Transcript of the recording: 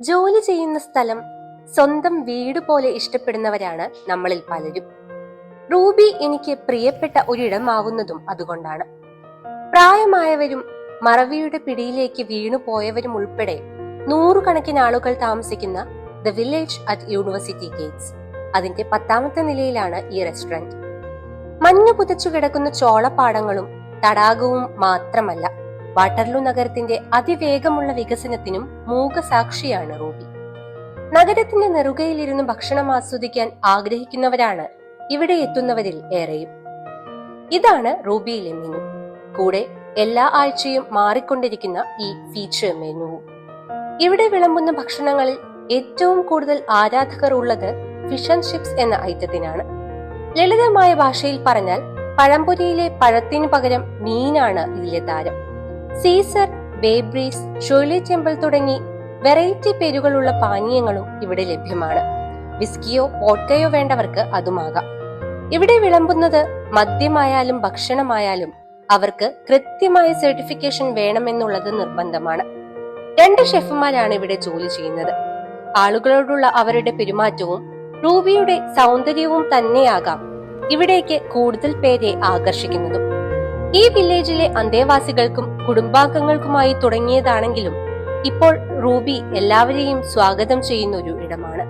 ജോലി ചെയ്യുന്ന സ്ഥലം സ്വന്തം വീട് പോലെ ഇഷ്ടപ്പെടുന്നവരാണ് നമ്മളിൽ പലരും. റൂബി എനിക്ക് പ്രിയപ്പെട്ട ഒരിടമാവുന്നതും അതുകൊണ്ടാണ്. പ്രായമായവരും മറവിയുടെ പിടിയിലേക്ക് വീണു പോയവരും ഉൾപ്പെടെ നൂറുകണക്കിന് ആളുകൾ താമസിക്കുന്ന the village at university gates അതിന്റെ പത്താമത്തെ നിലയിലാണ് ഈ റെസ്റ്റോറന്റ് മഞ്ഞു പുതച്ചു കിടക്കുന്ന ചോളപ്പാടങ്ങളും തടാകവും മാത്രമല്ല വാട്ടർലൂ നഗരത്തിന്റെ അതിവേഗമുള്ള വികസനത്തിനും മൂകസാക്ഷിയാണ് റൂബി. നഗരത്തിന്റെ നെറുകയിലിരുന്ന് ഭക്ഷണം ആസ്വദിക്കാൻ ആഗ്രഹിക്കുന്നവരാണ് ഇവിടെ എത്തുന്നവരിൽ ഏറെയും. ഇതാണ് റൂബിയിലെ മെനു കൂടെ എല്ലാ ആഴ്ചയും മാറിക്കൊണ്ടിരിക്കുന്ന ഈ ഫീച്ചർ മെനു ഇവിടെ വിളമ്പുന്ന ഭക്ഷണങ്ങളിൽ ഏറ്റവും കൂടുതൽ ആരാധകർ ഉള്ളത് ഫിഷ് ആൻഡ് ചിപ്സ് എന്ന ഐറ്റത്തിനാണ്. ലളിതമായ ഭാഷയിൽ പറഞ്ഞാൽ പഴംപൊരിയിലെ പഴത്തിന് പകരം മീനാണ് ഇതിലെ താരം. സീസർ ബേബ്രീസ് ഷോലി ടെമ്പിൾ തുടങ്ങി വെറൈറ്റി പേരുകളുള്ള പാനീയങ്ങളും ഇവിടെ ലഭ്യമാണ്. വിസ്കിയോ വോഡ്കയോ വേണ്ടവർക്ക് അതുമാകാം. ഇവിടെ വിളമ്പുന്നത് മദ്യമായാലും ഭക്ഷണമായാലും അവർക്ക് കൃത്യമായ സർട്ടിഫിക്കേഷൻ വേണമെന്നുള്ളത് നിർബന്ധമാണ്. രണ്ട് ഷെഫുമാരാണ് ഇവിടെ ജോലി ചെയ്യുന്നത്. ആളുകളോടുള്ള അവരുടെ പെരുമാറ്റവും റൂബിയുടെ സൗന്ദര്യവും തന്നെയാകാം ഇവിടേക്ക് കൂടുതൽ പേരെ ആകർഷിക്കുന്നതും. ഈ വില്ലേജിലെ അന്തേവാസികൾക്കും കുടുംബാംഗങ്ങൾക്കുമായി തുടങ്ങിയതാണെങ്കിലും ഇപ്പോൾ റൂബി എല്ലാവരെയും സ്വാഗതം ചെയ്യുന്ന ഒരു ഇടമാണ്.